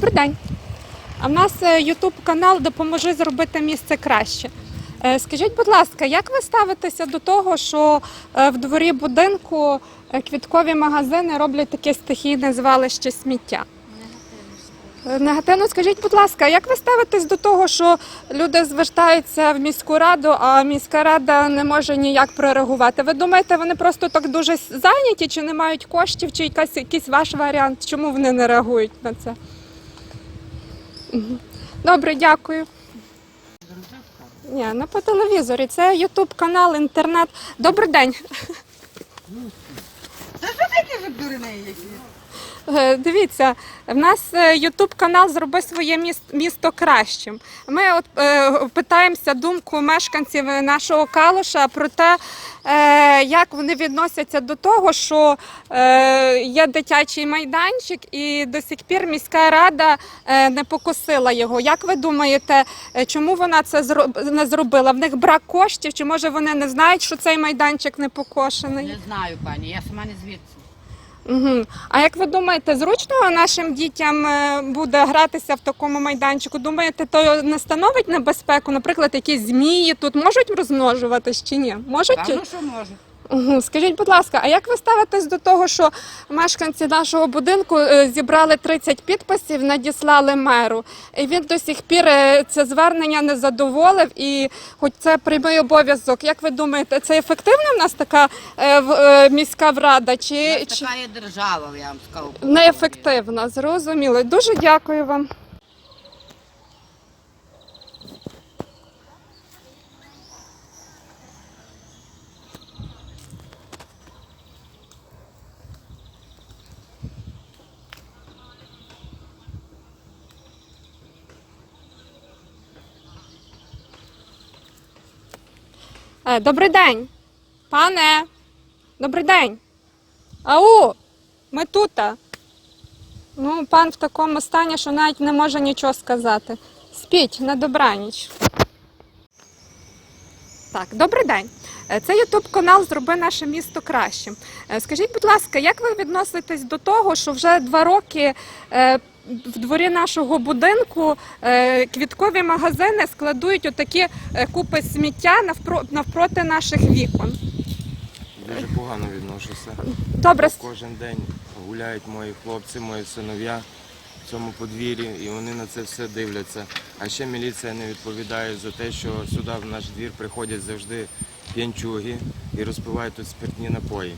Добрий день. А в нас Ютуб канал Допоможи зробити місце краще. Е, Скажіть, будь ласка, як ви ставитеся до того, що е, в дворі будинку е, квіткові магазини роблять таке стихійне звалище сміття? Е, Негативно, скажіть, будь ласка, як ви ставитесь до того, що люди звертаються в міську раду, а міська рада не може ніяк прореагувати? Ви думаєте, вони просто так дуже зайняті, чи не мають коштів, чи якась, якийсь ваш варіант? Чому вони не реагують на це? Добре, дякую. Ні, не по телевізорі. Це Ютуб канал, інтернет. Добрий день. Такі ж дурний які. Е, Дивіться, в нас Ютуб канал Зроби своє місто кращим. Ми от е, питаємося думку мешканців нашого калуша про те, е, як вони відносяться до того, що е, є дитячий майданчик, і до сих пір міська рада е, не покосила його. Як ви думаєте, е, чому вона це не зробила? В них брак коштів, чи може вони не знають, що цей майданчик не покошений? Не знаю, пані, я сама не звідси. Угу. А як ви думаєте, зручно нашим дітям е, буде гратися в такому майданчику? Думаєте, то не становить небезпеку? Наприклад, якісь змії тут можуть розмножуватись чи ні? Можуть? Певно, що може. Скажіть, будь ласка, а як ви ставитесь до того, що мешканці нашого будинку е, зібрали 30 підписів, надіслали меру, і він до сих пір е, це звернення не задоволив, і хоч це прямий обов'язок. Як ви думаєте, це ефективна в нас така е, міська врада? Чи, нас чи... така є держава, я вам скажу. Неефективна, зрозуміло. Дуже дякую вам. Добрий день, пане. Добрий день. Ау, ми тут. Ну, пан в такому стані, що навіть не може нічого сказати. Спіть на добраніч. Так, добрий день. Е, Це Ютуб канал Зроби наше місто кращим. Е, Скажіть, будь ласка, як ви відноситесь до того, що вже два роки е, в дворі нашого будинку е, квіткові магазини складують отакі е, купи сміття навпро- навпроти наших вікон? Дуже погано відношуся. Добре, Кожен день гуляють мої хлопці, мої синов'я в цьому подвір'ї, і вони на це все дивляться. А ще міліція не відповідає за те, що сюди в наш двір приходять завжди п'янчуги і розпивають тут спиртні напої.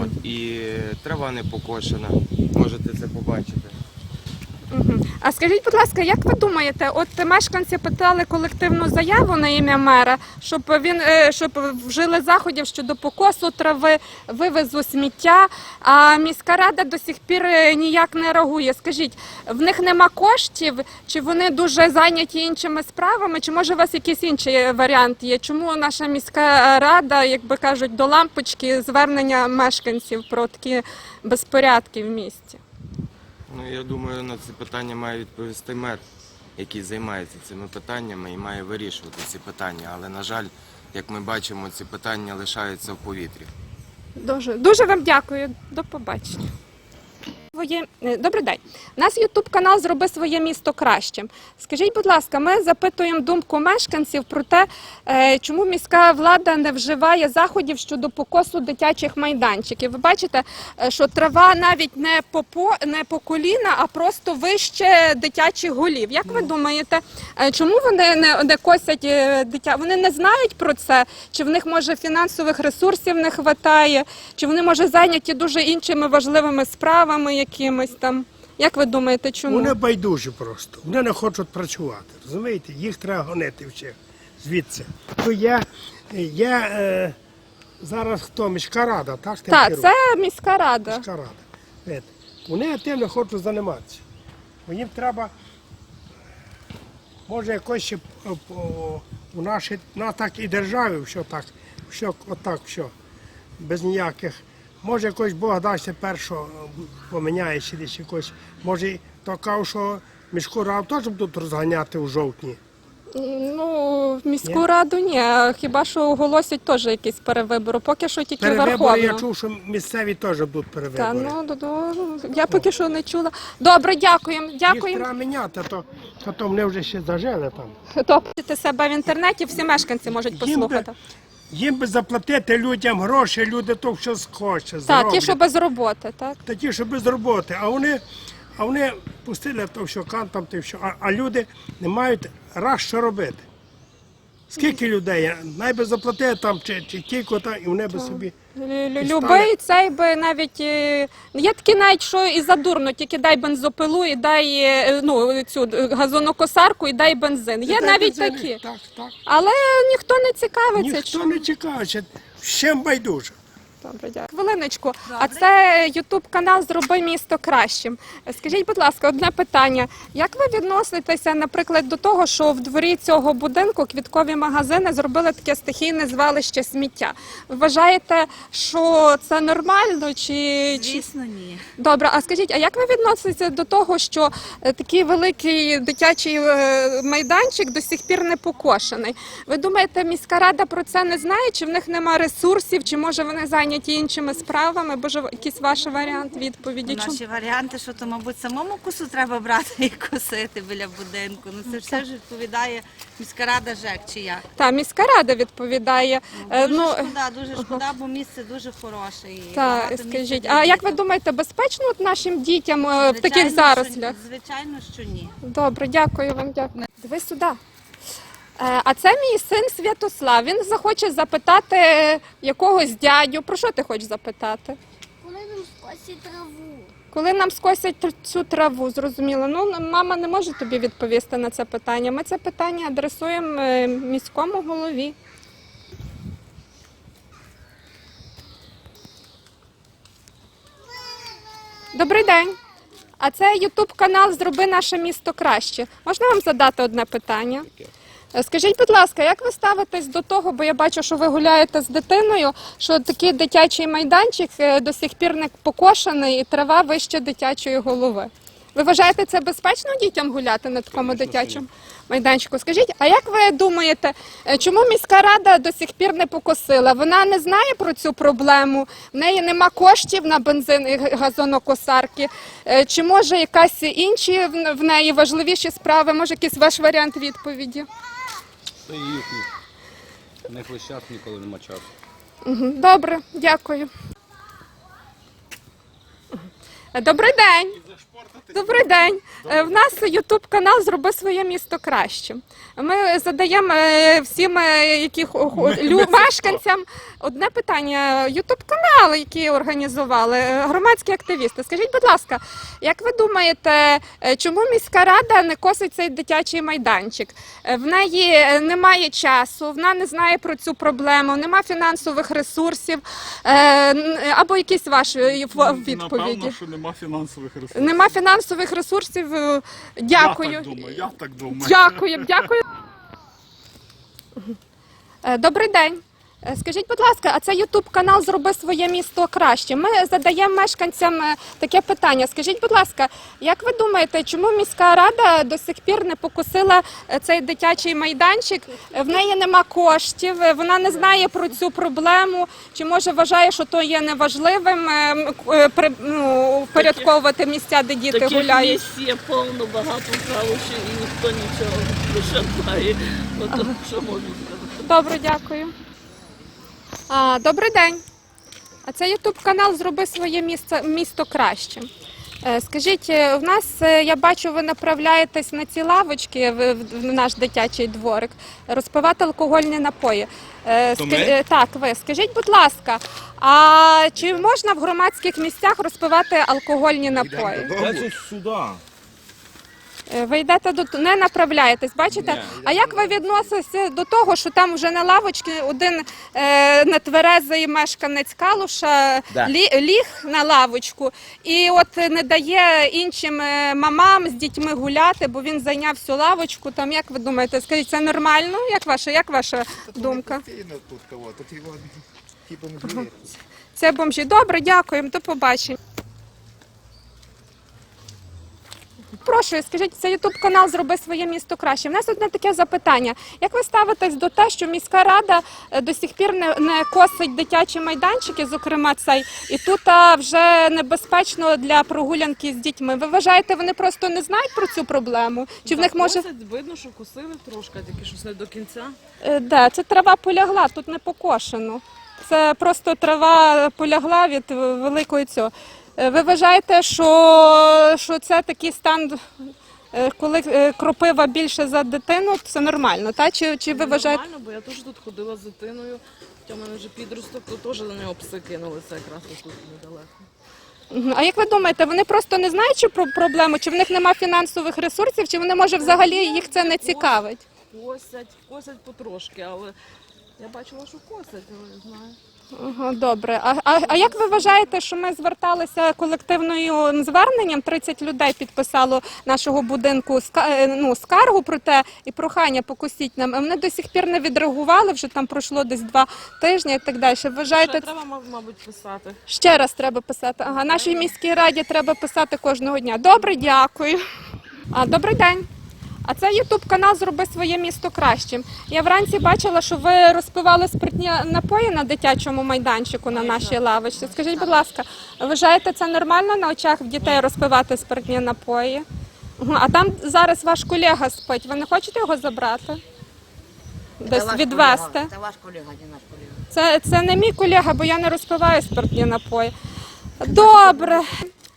От. І трава не покошена, можете це побачити. А скажіть, будь ласка, як ви думаєте, от мешканці питали колективну заяву на ім'я мера, щоб він е, щоб вжили заходів щодо покосу трави, вивезу сміття. А міська рада до сих пір е, ніяк не реагує. Скажіть, в них нема коштів, чи вони дуже зайняті іншими справами, чи може у вас якийсь інший варіант є? Чому наша міська рада, як би кажуть, до лампочки звернення мешканців про такі безпорядки в місті? Ну, я думаю, на це питання має відповісти мер, який займається цими питаннями і має вирішувати ці питання. Але, на жаль, як ми бачимо, ці питання лишаються в повітрі. Дуже, дуже вам дякую. До побачення. Своє... е, Добрий день. Нас Ютуб канал Зроби своє місто кращим. Скажіть, будь ласка, ми запитуємо думку мешканців про те, е, чому міська влада не вживає заходів щодо покосу дитячих майданчиків. Ви бачите, е, що трава навіть не по, не по коліна, а просто вище дитячих голів. Як ви думаєте, чому вони не, не косять дитя? Вони не знають про це? Чи в них може фінансових ресурсів не вистачає? Чи вони може зайняті дуже іншими важливими справами якимись там? Як ви думаєте, чому? Вони байдужі просто. Вони не хочуть працювати. Розумієте? Їх треба гонити всіх звідси. То я, я е, зараз хто? Міська рада, так? Так, це міська рада. Міська рада. Вони тим не хочуть займатися. Бо їм треба, може, якось ще у нашій, на так і державі, що так, що отак, що, без ніяких. Може, якось Бог дасть першого поміняє ще десь якось. Може, то кажу, що міську раду теж будуть розганяти у жовтні. Ну, в міську раду ні. Хіба що оголосять теж якісь перевибори? Поки що тільки Перевибори, я Верховну. чув, що місцеві теж будуть Та, перевибори. ну, до- до- я поки що не чула. Добре, дякуємо. Їх Дякуємо. треба міняти, то, то, то вони вже ще зажили там. Топите себе в інтернеті, всі мешканці можуть Їм би, послухати. Їм би заплатити людям гроші, люди то що схоче, Так, ті, що без роботи, так? Та ті, що без роботи, а вони, а вони пустили то що кантом, то що, а, а люди не мають раз що робити. Скільки людей? Найби заплатити там чи, чи кілько, та, і вони би собі. Любий цей би навіть я є такі навіть, що і задурно, тільки дай бензопилу і дай е, ну, цю е, газонокосарку і дай бензин. Є навіть бензин. такі. Так, так. Але ніхто не цікавиться. Ніхто не цікавиться, всім байдуже. Добре, дякую. Хвилиночку. А це Ютуб канал Зроби місто кращим. Скажіть, будь ласка, одне питання. Як ви відноситеся, наприклад, до того, що в дворі цього будинку квіткові магазини зробили таке стихійне звалище сміття? Ви вважаєте, що це нормально? Чи, чи... Звісно, ні. Добре, а скажіть, а як ви відноситеся до того, що е, такий великий дитячий е, майданчик до сих пір не покошений? Ви думаєте, міська рада про це не знає? Чи в них нема ресурсів, чи може вони зайняті іншими справами? Боже, якийсь ваш варіант відповіді? Наші варіанти, що то, мабуть, самому косу треба брати і косити біля будинку. Ну це все ж відповідає міська рада ЖЕК чи як. Та міська рада відповідає. Е, Дуже Ну шкода, дуже шкода, бо місце дуже хороше. І та скажіть, а як ви думаєте, безпечно от нашим дітям е, в таких Звичайно, що- зарослях? Звичайно, що ні. Добре, дякую вам, дякую. Дивись сюди. Е, А це мій син Святослав. Він захоче запитати якогось дядю. Про що ти хочеш запитати? Коли нам скосять траву? Коли нам скосять цю траву, зрозуміло. Ну, мама не може тобі відповісти на це питання. Ми це питання адресуємо е, міському голові. Добрий день. А це Ютуб канал Зроби наше місто краще. Можна вам задати одне питання? Е, Скажіть, будь ласка, як ви ставитесь до того, бо я бачу, що ви гуляєте з дитиною, що такий дитячий майданчик е, до сих пір не покошений і трава вище дитячої голови. Ви вважаєте це безпечно дітям гуляти на такому дитячому майданчику? Скажіть, а як ви думаєте, е, чому міська рада до сих пір не покосила? Вона не знає про цю проблему, в неї нема коштів на бензин і газонокосарки. Чи може якась інші в неї важливіші справи? Може, якийсь ваш варіант відповіді? Це їхні. У них весь час ніколи нема часу. Мгм, Добре, дякую. Добрий день. Добрий день. Е, В нас Ютуб канал Зроби своє місто кращим. Ми задаємо е, всім е, які мешканцям одне питання. Ютуб канал, який організували громадські активісти. Скажіть, будь ласка, як ви думаєте, чому міська рада не косить цей дитячий майданчик? В неї немає часу, вона не знає про цю проблему, нема фінансових ресурсів. Або якісь ваші відповіді. Напевно, що нема фінансових ресурсів. Нема фінансових ресурсів. е, Дякую. Я так думаю, я так думаю. Дякую, дякую. Е, Добрий день. Е, Скажіть, будь ласка, а це Ютуб канал Зроби своє місто краще. Ми задаємо мешканцям е, таке питання. Скажіть, будь ласка, як ви думаєте, чому міська рада до сих пір не покусила е, цей дитячий майданчик? В неї нема коштів, вона не знає про цю проблему. Чи може вважає, що то є неважливим ну, впорядковувати місця, де діти Таких гуляють? місць є повно багато правощів і ніхто нічого не шатає. Що сказати. Добре, дякую. А, добрий день. А це Ютуб канал Зроби своє місце, місто краще. Е, Скажіть, е, в нас е, я бачу, ви направляєтесь на ці лавочки в, наш дитячий дворик розпивати алкогольні напої. Е, Так, ви скажіть, будь ласка, а чи можна в громадських місцях розпивати алкогольні напої? Це сюди. Е, Ви йдете до не направляєтесь, бачите? а як ви відноситеся до того, що там вже на лавочці один е, нетверезий мешканець Калуша Да. лі, ліг на лавочку і от не дає іншим е, мамам з дітьми гуляти, бо він зайняв всю лавочку. Там як ви думаєте, скажіть, це нормально? Як ваша, як ваша думка? тут кого, тут його не Це бомжі. Добре, дякуємо, до побачення. Перепрошую, скажіть, це Ютуб канал Зроби своє місто краще. У нас одне таке запитання. Як ви ставитесь до те, що міська рада е, до сих пір не, не косить дитячі майданчики, зокрема цей, і тут а, вже небезпечно для прогулянки з дітьми? Ви вважаєте, вони просто не знають про цю проблему? Чи в них може видно, що косили трошки, тільки щось не до кінця. Е, де це трава полягла, тут не покошено. Це просто трава полягла від великої цього. Е, Ви вважаєте, що, що це такий стан, е, коли е, кропива більше за дитину, це нормально, так? Чи, чи ви вважаєте? Нормально, бо я теж тут ходила з дитиною. Хоча в мене вже підросток, то теж на нього пси кинулися якраз тут недалеко. А як ви думаєте, вони просто не знають що про проблему, чи в них немає фінансових ресурсів, чи вони може взагалі їх це не цікавить? Косять, косять потрошки, але я бачила, що косять, але не знаю. Ага, добре. А, а, а як ви вважаєте, що ми зверталися колективною зверненням? 30 людей підписало нашого будинку е, ну, скаргу про те і прохання покусіть нам. Вони до сих пір не відреагували, вже там пройшло десь два тижні і так далі. Вважаєте, Ще треба, мабуть, писати. ще раз треба писати? Ага, нашій міській раді треба писати кожного дня. Добре, дякую. А, добрий день. А це Ютуб канал Зроби своє місто кращим. Я вранці бачила, що ви розпивали спиртні напої на дитячому майданчику на нашій лавочці. Скажіть, будь ласка, вважаєте це нормально на очах в дітей розпивати спиртні напої? А там зараз ваш колега спить. Ви не хочете його забрати? Десь ваш відвести? колега, Це ваш колега, не наш колега. Це, це не мій колега, бо я не розпиваю спиртні напої. Добре.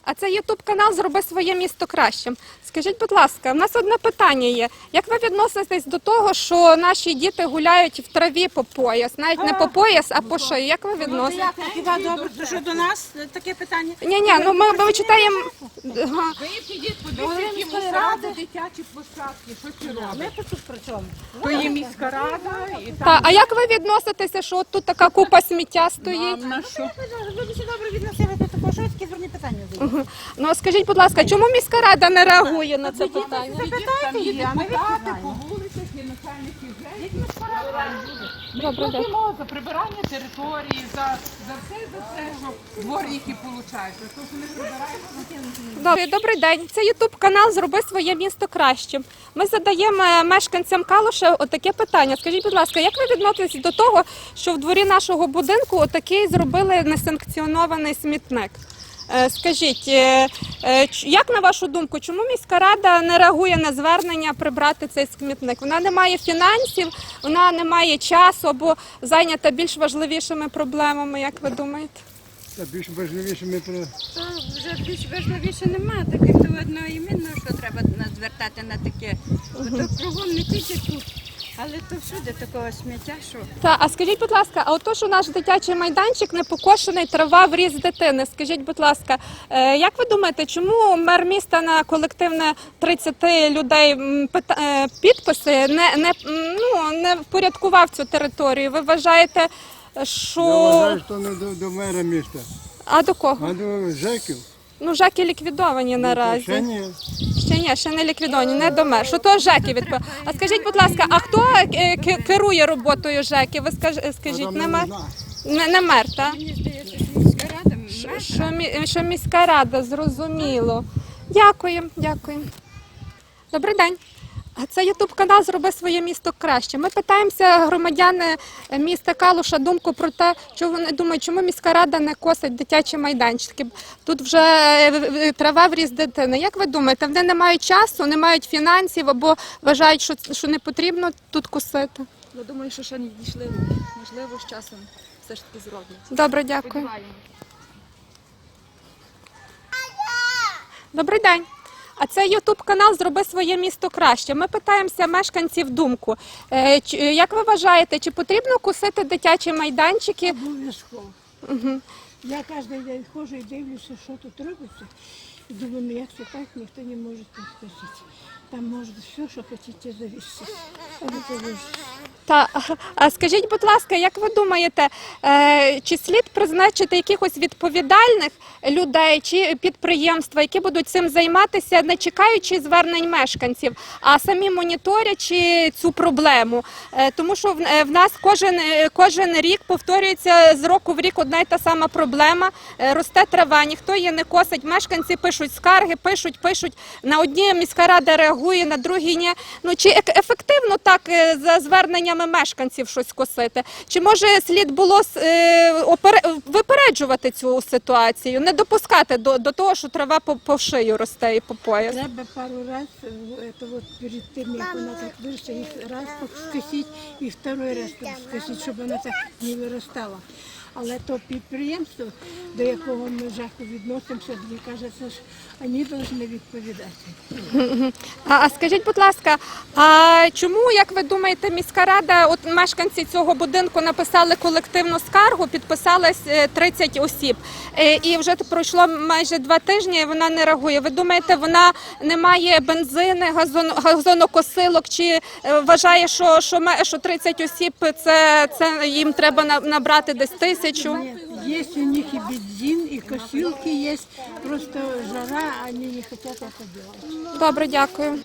А це Ютуб канал Зроби своє місто кращим. Скажіть, будь ласка, у нас одне питання є. Як ви відноситесь до того, що наші діти гуляють в траві по пояс? Навіть не по пояс, а по шию. Як ви відноситесь? Хіба добре, то що до нас таке питання? Ні, ні, ну ми, ми читаємо. Ага. Ви підіть, подивіться, які ради дитячі площадки, що це робить? Ми тут при чому? То є міська рада і Та, а як ви відноситеся, що от тут така купа сміття стоїть? на що? Ви дуже добре відносили такі дурні питання? Ну а скажіть, будь ласка, чому міська рада не реагує на це питання? Запитайте її, а ми по вулицях є начальники вже. Добре, дякую. Платимо за прибирання території, за, за все, за все, що дворники получають. Тому що не прибираємо, Добрий, добрий день. Це Ютуб канал Зроби своє місто кращим. Ми задаємо е, мешканцям Калуша отаке питання. Скажіть, будь ласка, як ви відноситесь до того, що в дворі нашого будинку отакий зробили несанкціонований смітник? Е, Скажіть, е, як на вашу думку, чому міська рада не реагує на звернення прибрати цей смітник? Вона не має фінансів, вона не має часу або зайнята більш важливішими проблемами, як ви думаєте? Та більш важливіше ми про То вже більш важливіше немає, таких то одно іменно, що треба звертати на таке. То кругом не тільки тут, але то всюди такого сміття, що Та, а скажіть, будь ласка, а ото, що наш дитячий майданчик не покошений, трава в ріст дитини. Скажіть, будь ласка, е, як ви думаєте, чому мер міста на колективне 30 людей м, пита- е, підписи не, не, м, ну, не впорядкував цю територію? Ви вважаєте, що. я вважаю, що не до, до мера міста, А до кого? а до жеків. Ну, жеки ліквідовані наразі. Ще ні. Ще ні, ще не ліквідовані, не до мер. Що то ЖЕКи відпо... А скажіть, будь ласка, а хто е, ке- керує роботою ЖЕКи? Ви скаж... скажіть, не мер? Не, не мер, так? мені здається, що міська рада Що, що, мі- що міська рада, зрозуміло. Дякую, дякую. Добрий день. Це Ютуб канал Зроби своє місто краще. Ми питаємося громадяни міста Калуша думку про те, що вони думають, чому міська рада не косить дитячі майданчики. Тут вже е, трава в ріст дитини. Як ви думаєте, вони не мають часу, не мають фінансів або вважають, що, що не потрібно тут косити? Я думаю, що ще не дійшли. Можливо, з часом все ж таки зроблять. Добре, дякую. Добрий день. А це Ютуб канал Зроби своє місто краще. Ми питаємося мешканців думку. Е, чи- Як ви вважаєте, чи потрібно кусити дитячі майданчики? Обов'язково. Я кожен день ходжу і дивлюся, що тут робиться. Думаю, ну як це так, ніхто не може тут сказати. Там можна все, що хочете завести. Та а скажіть, будь ласка, як ви думаєте, е, чи слід призначити якихось відповідальних людей чи підприємства, які будуть цим займатися, не чекаючи звернень мешканців, а самі моніторячи цю проблему? Е, Тому що в, е, нас кожен, кожен рік повторюється з року в рік одна й та сама проблема. Росте трава, ніхто її не косить. Мешканці пишуть скарги, пишуть, пишуть. На одні міська рада реагує, на другі ні. Ну чи ефективно так е, за зверненнями мешканців щось косити? Чи може слід було е, випереджувати цю ситуацію, не допускати до, до того, що трава по, по шию росте і по пояс? Треба пару раз, е, перед тим, як вона так їх раз скосить і второй раз скосить, щоб вона так не виростала. Але то підприємство, до якого ми жаху відносимося, каже, це що вони повинні відповідати. А, а скажіть, будь ласка, а чому, як ви думаєте, міська рада, от мешканці цього будинку написали колективну скаргу, підписалось е, 30 осіб, Е, і вже пройшло майже два тижні, і вона не реагує. Ви думаєте, вона не має бензини, газон, газонокосилок, чи е, вважає, що, що, ме- що 30 осіб це, це їм треба на- набрати десь тисячу? Є у них і бензин, косилки є, просто жара, а вони не хочуть це робити. Добре, дякую.